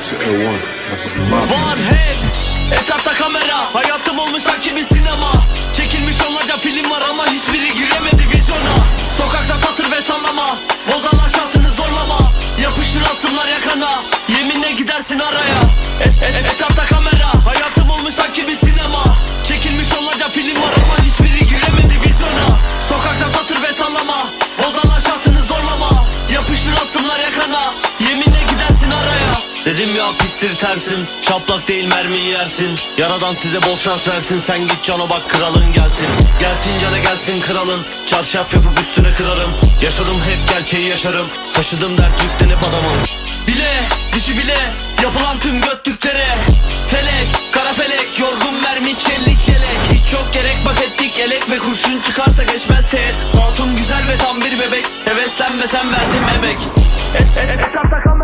to L1. That's my Var hep Etrafta kamera. Hayatım olmuş sanki bir sinema. Çekilmiş onlarca film var ama hiçbiri giremedi vizyona. Sokakta satır ve sallama. Bozarlar şansını zorlama. Yapışır asımlar yakana. Yeminle gidersin araya. E- e- Etrafta kamera. Hayatım olmuş sanki bir sinema. Çekilmiş onlarca film var ama hiçbiri giremedi vizyona. Sokakta satır ve sallama. Bozarlar şansını zorlama. Yapışır asımlar yakana. Yeminle gidersin Dedim ya pistir tersin. Şaplak değil mermiyi yersin. Yaradan size bol şans versin. Sen git cana bak kralın gelsin. Gelsin cana gelsin kralın. Çarşaf yapıp üstüne kırarım. Yaşadım hep gerçeği yaşarım. Taşıdım dert yüklenip adamım Bile dişi bile Yapılan tüm götlüklere. Felek kara felek Yorgun mermi çellik yelek. Hiç çok gerek bak ettik elek Ve kurşun çıkarsa geçmez teğet. Hatun güzel ve tam bir bebek. Heveslenmesen verdim emek. Etrafta kamera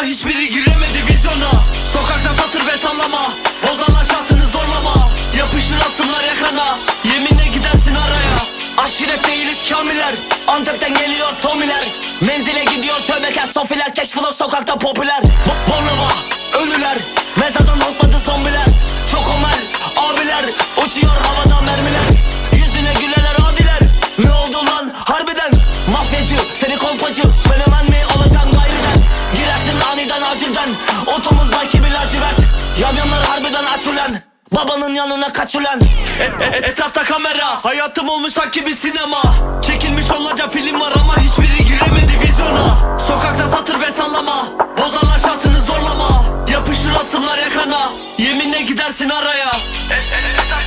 ama hiçbiri giremedi vizyona. Sokakta satır ve sallama. Bozarlar şansını zorlama. Yapışır asımlar yakana. Yeminle gidersin araya. Aşiret değiliz kamiler. Antep'ten geliyor tomiler. Menzile gidiyor tövbekar sofiler Keşfıla sokakta popüler Babanın yanına kaç ulan? E, Etrafta kamera. Hayatım olmuş sanki bir sinema. Çekilmiş onlarca film var ama hiçbiri giremedi vizyona. Sokakta satır ve sallama. Bozarlar şansını zorlama. Yapışır asımlar yakana. Yeminle gidersin araya. Etrafta kamera